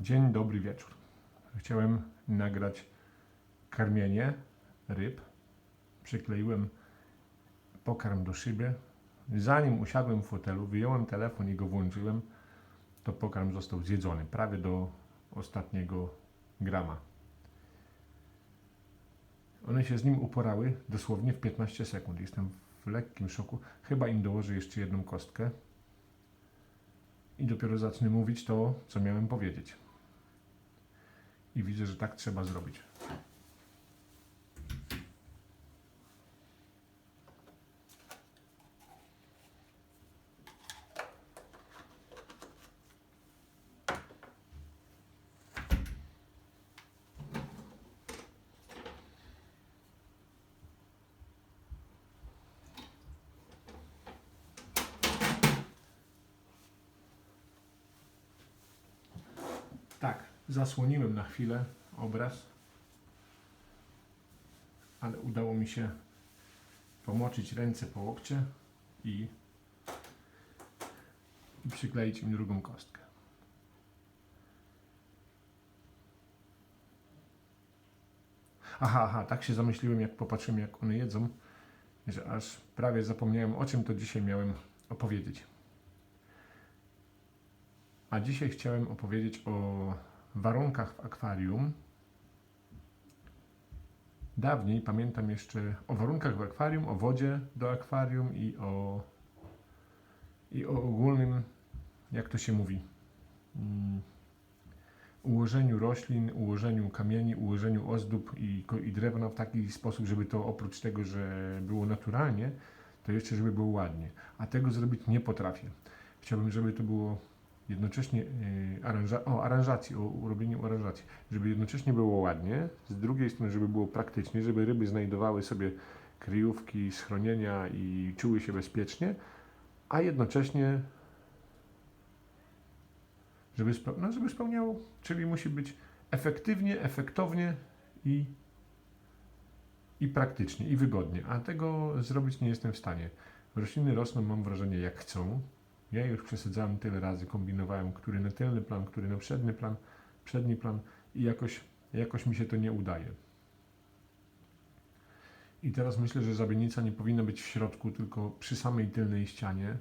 Dzień dobry wieczór. Chciałem nagrać karmienie ryb. Przykleiłem pokarm do szyby. Zanim usiadłem w fotelu, wyjąłem telefon i go włączyłem, to pokarm został zjedzony prawie do ostatniego grama. One się z nim uporały dosłownie w 15 sekund. Jestem w lekkim szoku. Chyba im dołożę jeszcze jedną kostkę i dopiero zacznę mówić to, co miałem powiedzieć. I widzę, że tak trzeba zrobić. Tak, zasłoniłem na chwilę obraz, ale udało mi się pomoczyć ręce po łokcie i, i przykleić im drugą kostkę. Aha, aha, tak się zamyśliłem, jak popatrzyłem, jak one jedzą, że aż prawie zapomniałem, o czym to dzisiaj miałem opowiedzieć. A dzisiaj chciałem opowiedzieć o warunkach w akwarium. Dawniej pamiętam jeszcze o warunkach w akwarium, o wodzie do akwarium i o, i o ogólnym, jak to się mówi, mm, ułożeniu roślin, ułożeniu kamieni, ułożeniu ozdób i, i drewna w taki sposób, żeby to oprócz tego, że było naturalnie, to jeszcze żeby było ładnie. A tego zrobić nie potrafię. Chciałbym, żeby to było jednocześnie yy, aranża- o aranżacji, o urobieniu aranżacji, żeby jednocześnie było ładnie, z drugiej strony, żeby było praktycznie, żeby ryby znajdowały sobie kryjówki, schronienia i czuły się bezpiecznie, a jednocześnie żeby, speł- no, żeby spełniało, czyli musi być efektywnie, efektownie i, i praktycznie, i wygodnie, a tego zrobić nie jestem w stanie. Rośliny rosną, mam wrażenie, jak chcą, ja już przesadzałem tyle razy, kombinowałem, który na tylny plan, który na przedni plan, przedni plan i jakoś, jakoś mi się to nie udaje. I teraz myślę, że zabienica nie powinna być w środku, tylko przy samej tylnej ścianie.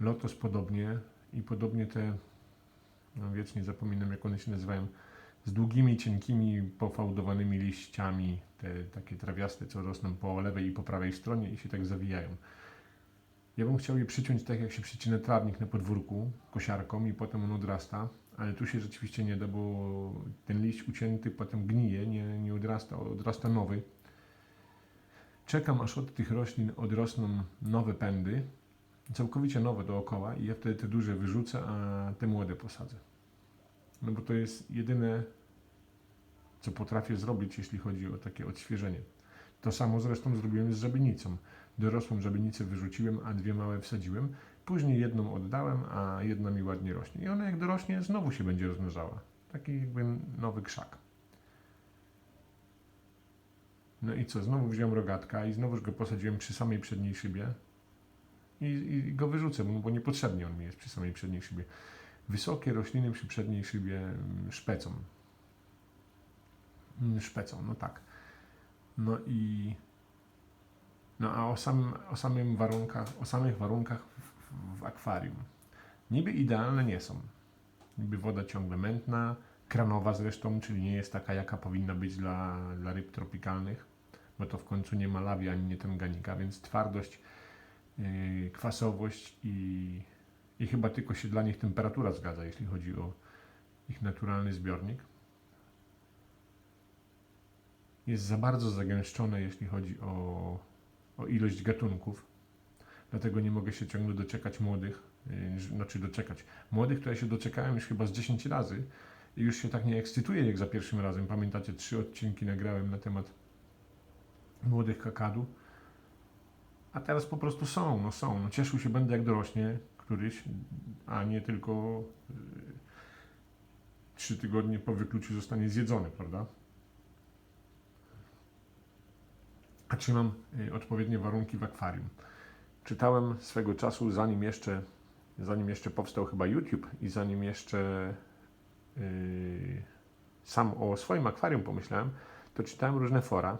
Lotos podobnie i podobnie te, no wiecznie zapominam jak one się nazywają, z długimi, cienkimi, pofałdowanymi liściami, te takie trawiaste, co rosną po lewej i po prawej stronie i się tak zawijają. Ja bym chciał je przyciąć tak, jak się przycina trawnik na podwórku, kosiarką i potem on odrasta, ale tu się rzeczywiście nie da, bo ten liść ucięty potem gnije, nie, nie odrasta, odrasta nowy. Czekam, aż od tych roślin odrosną nowe pędy, całkowicie nowe dookoła i ja wtedy te duże wyrzucę, a te młode posadzę. No bo to jest jedyne, co potrafię zrobić, jeśli chodzi o takie odświeżenie. To samo zresztą zrobiłem z żabienicą. Dorosłą żabienicę wyrzuciłem, a dwie małe wsadziłem. Później jedną oddałem, a jedna mi ładnie rośnie. I ona jak dorośnie, znowu się będzie rozmnażała. Taki jakby nowy krzak. No i co, znowu wziąłem rogatka i znowuż go posadziłem przy samej przedniej szybie. I, i go wyrzucę, bo niepotrzebnie on mi jest przy samej przedniej szybie. Wysokie rośliny przy przedniej szybie mm, szpecą. Mm, Szpecą, no tak. No i no a o, o, samym warunkach, o samych warunkach w, w, w akwarium. Niby idealne nie są. Niby woda ciągle mętna, kranowa zresztą, czyli nie jest taka, jaka powinna być dla, dla ryb tropikalnych, bo to w końcu nie ma lawi ani nie tenganika, więc twardość, yy, kwasowość i, i chyba tylko się dla nich temperatura zgadza, jeśli chodzi o ich naturalny zbiornik. Jest za bardzo zagęszczone, jeśli chodzi o o ilość gatunków. Dlatego nie mogę się ciągle doczekać młodych, yy, znaczy doczekać. Młodych, które się doczekałem już chyba z 10 razy i już się tak nie ekscytuję jak za pierwszym razem. Pamiętacie, trzy odcinki nagrałem na temat młodych kakadu. A teraz po prostu są, no są. No cieszył się będę jak dorośnie któryś, a nie tylko yy, trzy tygodnie po wykluciu zostanie zjedzony, prawda? A czy mam y, odpowiednie warunki w akwarium. Czytałem swego czasu, zanim jeszcze, zanim jeszcze powstał chyba YouTube i zanim jeszcze yy, sam o swoim akwarium pomyślałem, to czytałem różne fora.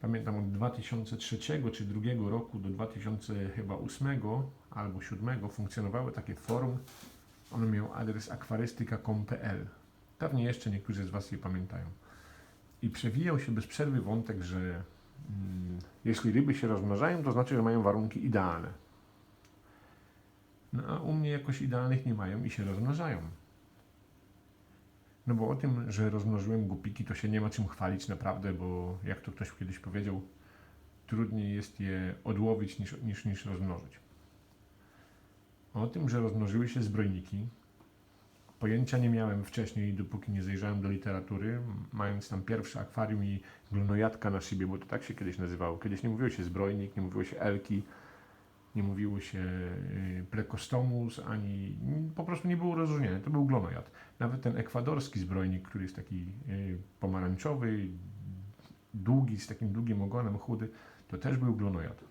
Pamiętam od 2003 czy 2002 roku do 2008 albo 2007 funkcjonowały takie forum. Ono miało adres akwarystyka.com.pl. Pewnie jeszcze niektórzy z Was je pamiętają. I przewijał się bez przerwy wątek, że mm, jeśli ryby się rozmnażają, to znaczy, że mają warunki idealne. No a u mnie jakoś idealnych nie mają i się rozmnażają. No bo o tym, że rozmnożyłem głupiki, to się nie ma czym chwalić naprawdę, bo jak to ktoś kiedyś powiedział, trudniej jest je odłowić niż, niż, niż rozmnożyć. O tym, że rozmnożyły się zbrojniki, pojęcia nie miałem wcześniej, dopóki nie zajrzałem do literatury, mając tam pierwsze akwarium i glonojadka na szybie, bo to tak się kiedyś nazywało. Kiedyś nie mówiło się zbrojnik, nie mówiło się elki, nie mówiło się y, plekostomus, ani po prostu nie było rozróżnienia. To był glonojad. Nawet ten ekwadorski zbrojnik, który jest taki y, pomarańczowy, długi, z takim długim ogonem, chudy, to też był glonojad.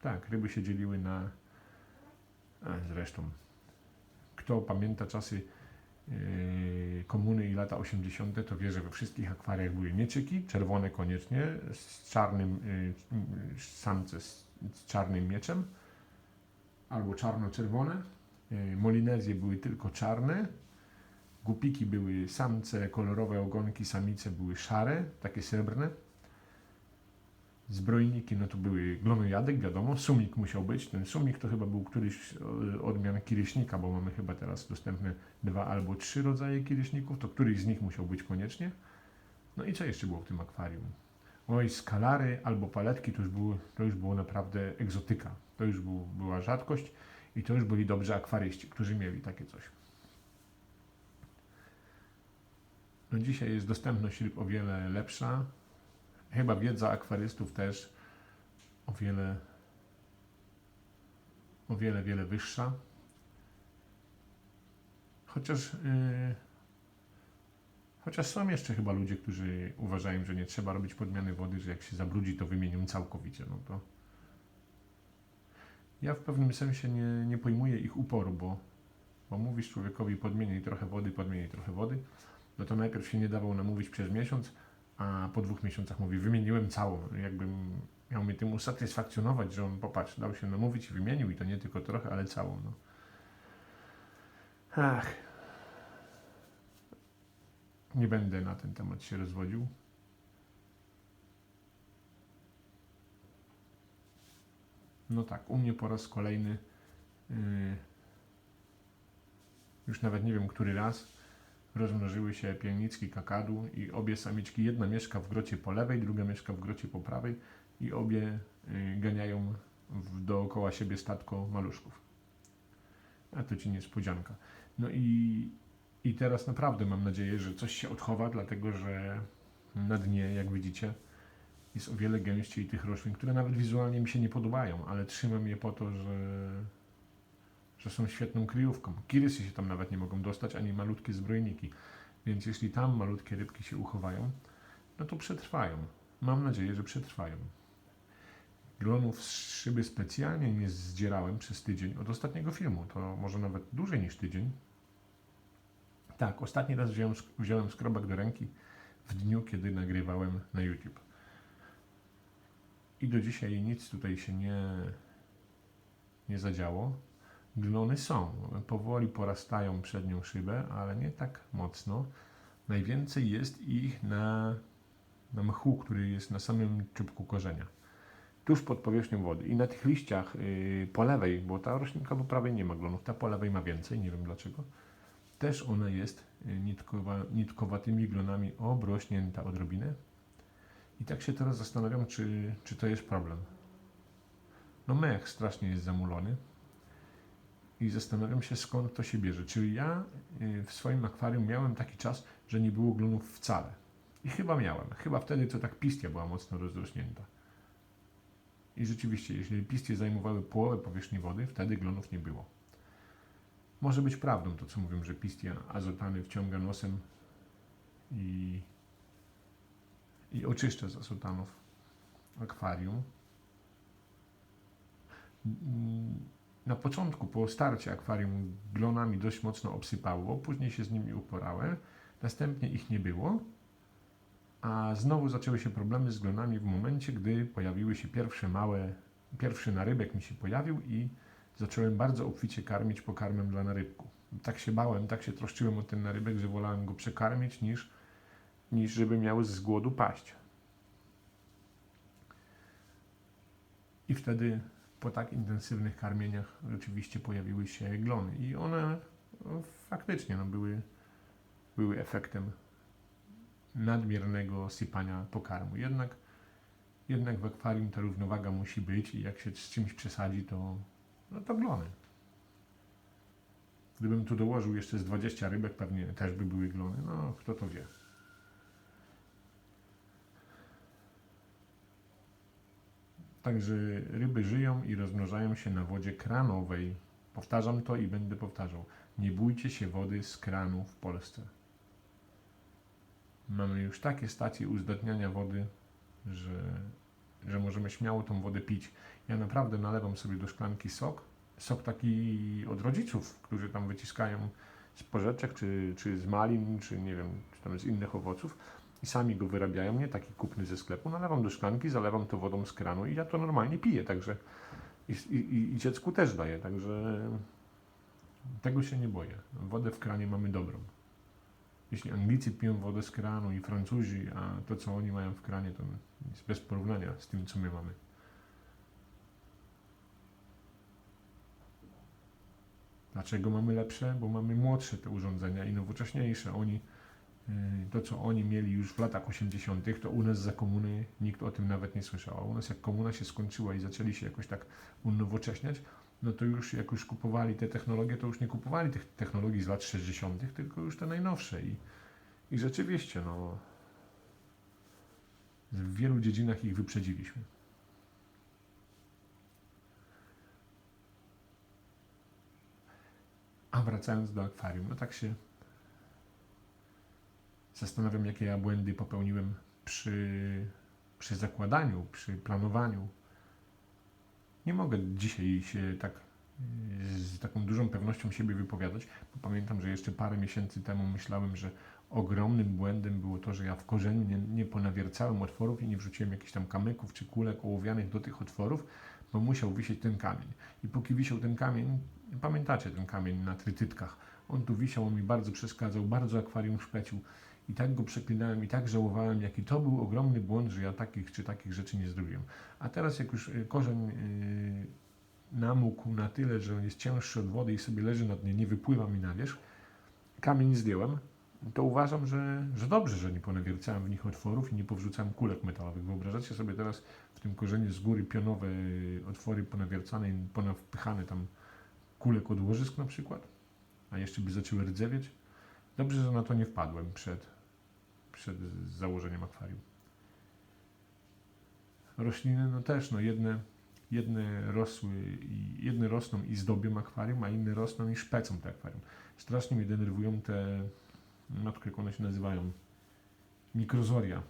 Tak, ryby się dzieliły na. A, zresztą, kto pamięta czasy komuny i lata 80., to wie, że we wszystkich akwariach były mieczyki, czerwone koniecznie, z czarnym, yy, samce z, z czarnym mieczem, albo czarno-czerwone. Yy, Molinezje były tylko czarne, gupiki były samce, kolorowe ogonki, samice były szare, takie srebrne. Zbrojniki, no to były glonojadek, wiadomo, sumik musiał być. Ten sumik to chyba był któryś e, odmian kiryśnika, bo mamy chyba teraz dostępne dwa albo trzy rodzaje kiryśników, to któryś z nich musiał być koniecznie. No i co jeszcze było w tym akwarium? Oj, skalary albo paletki to już, było, to już było naprawdę egzotyka. To już był, była rzadkość i to już byli dobrzy akwaryści, którzy mieli takie coś. No dzisiaj jest dostępność ryb o wiele lepsza. Chyba wiedza akwarystów też o wiele, o wiele, wiele wyższa. Chociaż, yy, chociaż są jeszcze chyba ludzie, którzy uważają, że nie trzeba robić podmiany wody, że jak się zabrudzi, to wymienią całkowicie. No to ja w pewnym sensie nie, nie pojmuję ich uporu, bo, bo mówisz człowiekowi podmieniaj trochę wody, podmieniaj trochę wody, no to najpierw się nie dawał namówić przez miesiąc, a po dwóch miesiącach mówi, wymieniłem całą. Jakbym miał mnie tym usatysfakcjonować, że on, popatrz, dał się namówić i wymienił i to nie tylko trochę, ale całą. No. Ach. Nie będę na ten temat się rozwodził. No tak, u mnie po raz kolejny, yy, już nawet nie wiem który raz, rozmnożyły się pielnicki kakadu i obie samiczki, jedna mieszka w grocie po lewej, druga mieszka w grocie po prawej i obie y, ganiają w, dookoła siebie statko maluszków. A to ci niespodzianka. No i, i teraz naprawdę mam nadzieję, że coś się odchowa, dlatego że na dnie, jak widzicie, jest o wiele gęściej tych roślin, które nawet wizualnie mi się nie podobają, ale trzymam je po to, że że są świetną kryjówką. Kirysy się tam nawet nie mogą dostać, ani malutkie zbrojniki. Więc jeśli tam malutkie rybki się uchowają, no to przetrwają. Mam nadzieję, że przetrwają. Glonów z szyby specjalnie nie zdzierałem przez tydzień od ostatniego filmu. To może nawet dłużej niż tydzień. Tak, ostatni raz wziąłem, wziąłem skrobak do ręki w dniu, kiedy nagrywałem na YouTube. I do dzisiaj nic tutaj się nie, nie zadziało. Glony są. Powoli porastają przednią szybę, ale nie tak mocno. Najwięcej jest ich na, na mchu, który jest na samym czubku korzenia. Tuż pod powierzchnią wody. I na tych liściach yy, po lewej, bo ta roślinka po prawej nie ma glonów, ta po lewej ma więcej, nie wiem dlaczego. Też ona jest yy, nitkowa, nitkowatymi glonami obrośnięta odrobinę. I tak się teraz zastanawiam, czy, czy to jest problem. No mech strasznie jest zamulony i zastanawiam się, skąd to się bierze. Czy ja y, w swoim akwarium miałem taki czas, że nie było glonów wcale? I chyba miałem. Chyba wtedy to tak pistia była mocno rozrośnięta. I rzeczywiście, jeśli pistie zajmowały połowę powierzchni wody, wtedy glonów nie było. Może być prawdą to, co mówią, że pistia azotany wciąga nosem i, i oczyszcza z azotanów akwarium. Na początku, po starcie akwarium glonami dość mocno obsypało, później się z nimi uporałem, następnie ich nie było, a znowu zaczęły się problemy z glonami w momencie, gdy pojawiły się pierwsze małe, pierwszy narybek mi się pojawił i zacząłem bardzo obficie karmić pokarmem dla narybków. Tak się bałem, tak się troszczyłem o ten narybek, że wolałem go przekarmić niż, niż żeby miał z głodu paść. I wtedy po tak intensywnych karmieniach rzeczywiście pojawiły się glony i one no, faktycznie no, były, były efektem nadmiernego sypania pokarmu. Jednak, jednak w akwarium ta równowaga musi być i jak się z czymś przesadzi, to, no, to glony. Gdybym tu dołożył jeszcze z 20 rybek, pewnie też by były glony. No, kto to wie. Także ryby żyją i rozmnażają się na wodzie kranowej. Powtarzam to i będę powtarzał. Nie bójcie się wody z kranu w Polsce. Mamy już takie stacje uzdatniania wody, że, że możemy śmiało tą wodę pić. Ja naprawdę nalewam sobie do szklanki sok. Sok taki od rodziców, którzy tam wyciskają z porzeczek, czy, czy z malin, czy nie wiem, czy tam z innych owoców i sami go wyrabiają, nie taki kupny ze sklepu. Nalewam do szklanki, zalewam to wodą z kranu i ja to normalnie piję, także i, i, i dziecku też daję, także tego się nie boję. Wodę w kranie mamy dobrą. Jeśli Anglicy piją wodę z kranu i Francuzi, a to co oni mają w kranie, to jest bez porównania z tym, co my mamy. Dlaczego mamy lepsze? Bo mamy młodsze te urządzenia i nowocześniejsze. Oni to, co oni mieli już w latach 80., to u nas za komuny nikt o tym nawet nie słyszał. A u nas, jak komuna się skończyła i zaczęli się jakoś tak unowocześniać, no to już jak już kupowali te technologie, to już nie kupowali tych technologii z lat 60., tylko już te najnowsze. I, i rzeczywiście, no, w wielu dziedzinach ich wyprzedziliśmy. A wracając do akwarium, no tak się zastanawiam, jakie ja błędy popełniłem przy, przy zakładaniu, przy planowaniu. Nie mogę dzisiaj się tak z taką dużą pewnością siebie wypowiadać, bo pamiętam, że jeszcze parę miesięcy temu myślałem, że ogromnym błędem było to, że ja w korzeniu nie, nie ponawiercałem otworów i nie wrzuciłem jakichś tam kamyków czy kulek ołowianych do tych otworów, bo musiał wisieć ten kamień. I póki wisiał ten kamień, pamiętacie ten kamień na trytytkach, on tu wisiał, on mi bardzo przeszkadzał, bardzo akwarium szpecił i tak go przeklinałem i tak żałowałem, jaki to był ogromny błąd, że ja takich czy takich rzeczy nie zrobiłem. A teraz jak już y, korzeń yy, namógł na tyle, że on jest cięższy od wody i sobie leży na dnie, nie wypływa mi na wierzch, kamień zdjąłem, to uważam, że, że dobrze, że nie ponawiercałem w nich otworów i nie powrzucałem kulek metalowych. Wyobrażacie sobie teraz w tym korzeniu z góry pionowe y, otwory ponawiercane i ponawpychane tam kulek od łożysk na przykład, a jeszcze by zaczęły rdzewieć. Dobrze, że na to nie wpadłem przed, przed założeniem akwarium. Rośliny, no też, no jedne, jedne rosły i jedne rosną i zdobią akwarium, a inne rosną i szpecą te akwarium. Strasznie mnie denerwują te, no jak one się nazywają, mikrozoria.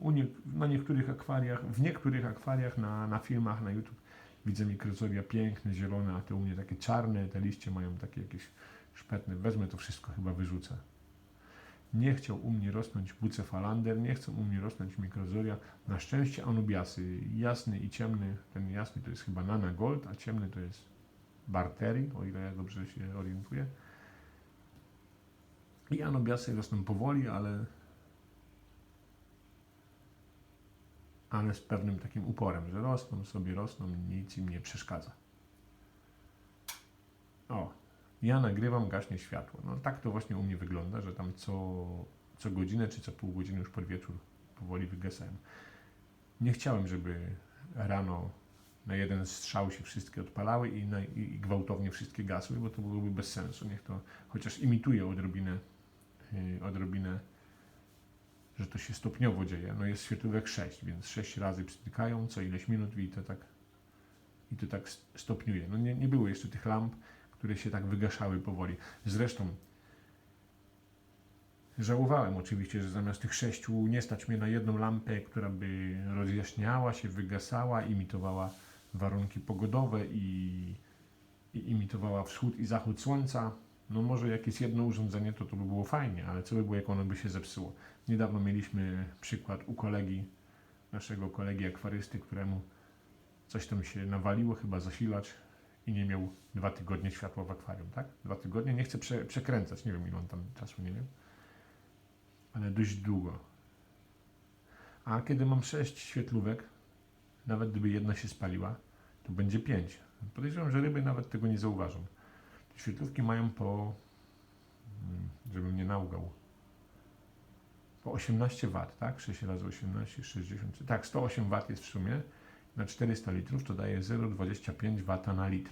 U nie, na niektórych akwariach, w niektórych akwariach na, na filmach na YouTube widzę mikrozoria piękne, zielone, a te u mnie takie czarne, te liście mają takie jakieś szpetne. Wezmę to wszystko, chyba wyrzucę. Nie chciał u mnie rosnąć bucefalander, nie chcą u mnie rosnąć mikrozoria. Na szczęście anubiasy, jasny i ciemny, ten jasny to jest chyba Nana Gold, a ciemny to jest Barteri, o ile ja dobrze się orientuję. I anubiasy rosną powoli, ale ale z pewnym takim uporem, że rosną sobie, rosną, nic im nie przeszkadza. O, ja nagrywam, gaśnie światło. No tak to właśnie u mnie wygląda, że tam co, co godzinę czy co pół godziny już pod wieczór powoli wygasają. Nie chciałem, żeby rano na jeden strzał się wszystkie odpalały i, na, i gwałtownie wszystkie gasły, bo to byłoby bez sensu. Niech to chociaż imituje odrobinę, yy, odrobinę, że to się stopniowo dzieje. No jest świetlówek 6, więc 6 razy przytykają co ileś minut i to tak, i to tak stopniuje. No nie, nie było jeszcze tych lamp, które się tak wygaszały powoli. Zresztą żałowałem oczywiście, że zamiast tych sześciu nie stać mnie na jedną lampę, która by rozjaśniała się, wygasała, imitowała warunki pogodowe i, i imitowała wschód i zachód słońca. No może jakieś jedno urządzenie, to to by było fajnie, ale co by było, jak ono by się zepsuło? Niedawno mieliśmy przykład u kolegi, naszego kolegi akwarysty, któremu coś tam się nawaliło, chyba zasilacz i nie miał dwa tygodnie światła w akwarium, tak? Dwa tygodnie, nie chcę prze, przekręcać, nie wiem ile on tam czasu nie miał, ale dość długo. A kiedy mam sześć świetlówek, nawet gdyby jedna się spaliła, to będzie pięć. Podejrzewam, że ryby nawet tego nie zauważą. Te świetlówki mają po, mm, żebym nie naugał, po 18 W, tak? 6 razy 18, 60, tak, 108 W jest w sumie. Na 400 litrów to daje 0,25 W na litr.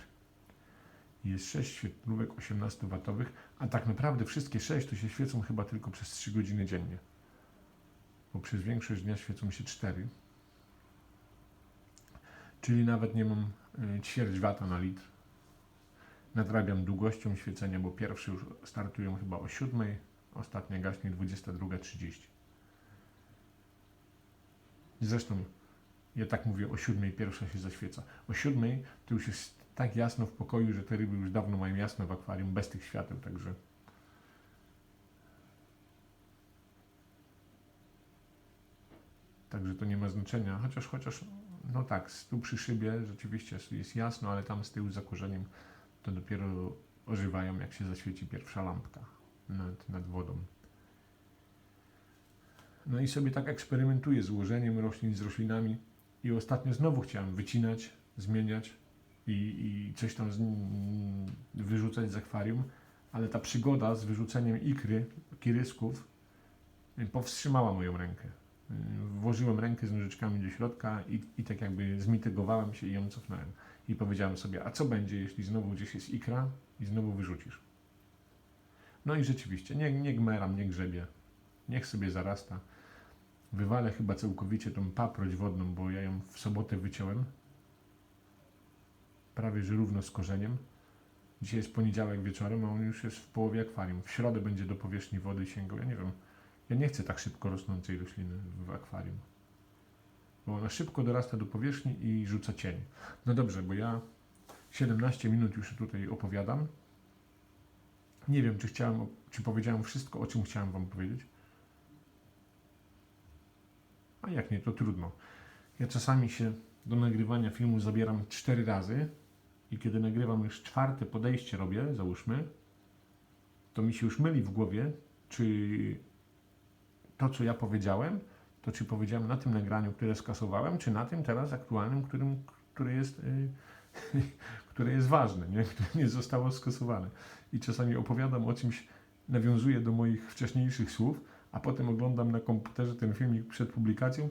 Jest 6 świetlówek 18W, a tak naprawdę wszystkie 6 to się świecą chyba tylko przez 3 godziny dziennie. Bo przez większość dnia świecą się 4. Czyli nawet nie mam y, ćwierć wata na litr. Nadrabiam długością świecenia, bo pierwszy już startują chyba o 7, ostatnia gaśnie 22.30. Zresztą ja tak mówię o 7, pierwsza się zaświeca. O 7 to już jest tak jasno w pokoju, że te ryby już dawno mają jasno w akwarium bez tych świateł, także Także to nie ma znaczenia, chociaż, chociaż, no tak, tu przy szybie rzeczywiście jest jasno, ale tam z tyłu za korzeniem to dopiero ożywają, jak się zaświeci pierwsza lampka nad, nad wodą. No i sobie tak eksperymentuję z ułożeniem roślin, z roślinami i ostatnio znowu chciałem wycinać, zmieniać i, i coś tam z, wyrzucać z akwarium, ale ta przygoda z wyrzuceniem ikry, kirysków y, powstrzymała moją rękę. Y, Włożyłem rękę z nożyczkami do środka i, i tak jakby zmitygowałem się i ją cofnąłem. I powiedziałem sobie, a co będzie, jeśli znowu gdzieś jest ikra i znowu wyrzucisz? No i rzeczywiście, nie, nie gmeram, nie grzebie. Niech sobie zarasta. Wywalę chyba całkowicie tą paproć wodną, bo ja ją w sobotę wyciąłem. Prawie że równo z korzeniem. Dzisiaj jest poniedziałek wieczorem, a on już jest w połowie akwarium. W środę będzie do powierzchni wody sięgał. Ja nie wiem, ja nie chcę tak szybko rosnącej rośliny w akwarium. Bo ona szybko dorasta do powierzchni i rzuca cień. No dobrze, bo ja 17 minut już tutaj opowiadam. Nie wiem, czy chciałem, czy powiedziałem wszystko, o czym chciałem Wam powiedzieć. A jak nie, to trudno. Ja czasami się do nagrywania filmu zabieram cztery razy i kiedy nagrywam już czwarte podejście robię, załóżmy, to mi się już myli w głowie, czy to, co ja powiedziałem, to czy powiedziałem na tym nagraniu, które skasowałem, czy na tym teraz aktualnym, którym, które jest, yy, które jest ważne, nie? które nie zostało skasowane. I czasami opowiadam o czymś, nawiązuję do moich wcześniejszych słów, a potem oglądam na komputerze ten filmik przed publikacją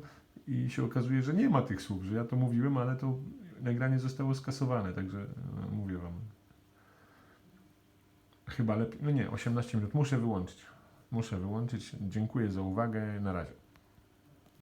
i się okazuje, że nie ma tych słów, że ja to mówiłem, ale to nagranie zostało skasowane, także no, mówię Wam. Chyba lepiej, no nie, 18 minut, muszę wyłączyć. Muszę wyłączyć. Dziękuję za uwagę, na razie.